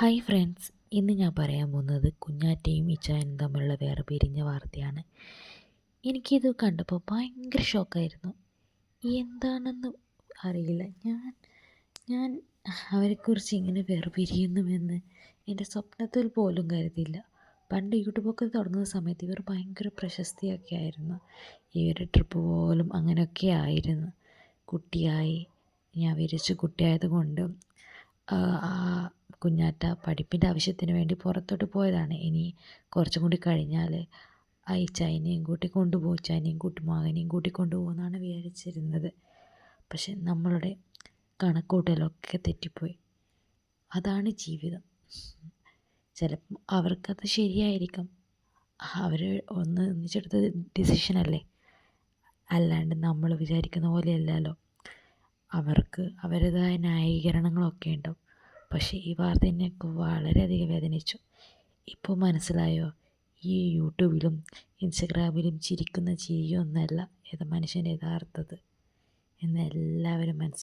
Hi friends ഇന്ന് ഞാൻ പറയാൻ പോകുന്നത് കുഞ്ഞാറ്റയും ഇച്ചായനും തമ്മിലുള്ള വേറെ പിരിഞ്ഞ വാർത്തയാണ്. എനിക്കിത് കണ്ടപ്പോൾ ഭയങ്കര ഷോക്കായിരുന്നു എന്താണെന്ന് അറിയില്ല. ഞാൻ ഞാൻ അവരെക്കുറിച്ച് ഇങ്ങനെ വേറെ പിരിയുന്നുവെന്ന് എന്റെ സ്വപ്നത്തിൽ പോലും കരുതിയില്ല. പണ്ട് യൂട്യൂബൊക്കെ തുടങ്ങുന്ന സമയത്ത് ഇവർ ഭയങ്കര പ്രശസ്തിയൊക്കെ ആയിരുന്നു. ഇവരുടെ ട്രിപ്പ് പോലും അങ്ങനെയൊക്കെ ആയിരുന്നു. കുട്ടിയായി ഞാൻ വിരിച്ച് കുട്ടിയായത് കൊണ്ടും കുഞ്ഞാറ്റ പഠിപ്പിന്റെ ആവശ്യത്തിന് വേണ്ടി പുറത്തോട്ട് പോയതാണ്. ഇനി കുറച്ചും കൂടി കഴിഞ്ഞാൽ ചൈനയും കൂട്ടി കൊണ്ടുപോകും ചൈനയും കൂട്ടി മകനെയും കൂട്ടി കൊണ്ടുപോകുമെന്നാണ് വിചാരിച്ചിരുന്നത്. പക്ഷെ നമ്മളുടെ കണക്കൂട്ടലൊക്കെ തെറ്റിപ്പോയി. അതാണ് ജീവിതം. ചിലപ്പം അവർക്കത് ശരിയായിരിക്കും. അവർ ഒന്ന് ഒന്നിച്ചെടുത്ത ഡിസിഷനല്ലേ? അല്ലാണ്ട് നമ്മൾ വിചാരിക്കുന്ന പോലെയല്ലല്ലോ. അവർക്ക് അവരുടേതായ ന്യായീകരണങ്ങളൊക്കെ ഉണ്ടാവും. പക്ഷേ ഈ വാർത്ത എന്നെ വളരെയധികം വേദനിച്ചു. ഇപ്പോൾ മനസ്സിലായോ? ഈ യൂട്യൂബിലും ഇൻസ്റ്റഗ്രാമിലും ചിരിക്കുന്ന ചിരിയൊന്നല്ല മനുഷ്യന്റെ യഥാർത്ഥത് എന്ന് എല്ലാവരും മനസ്സിലാക്കി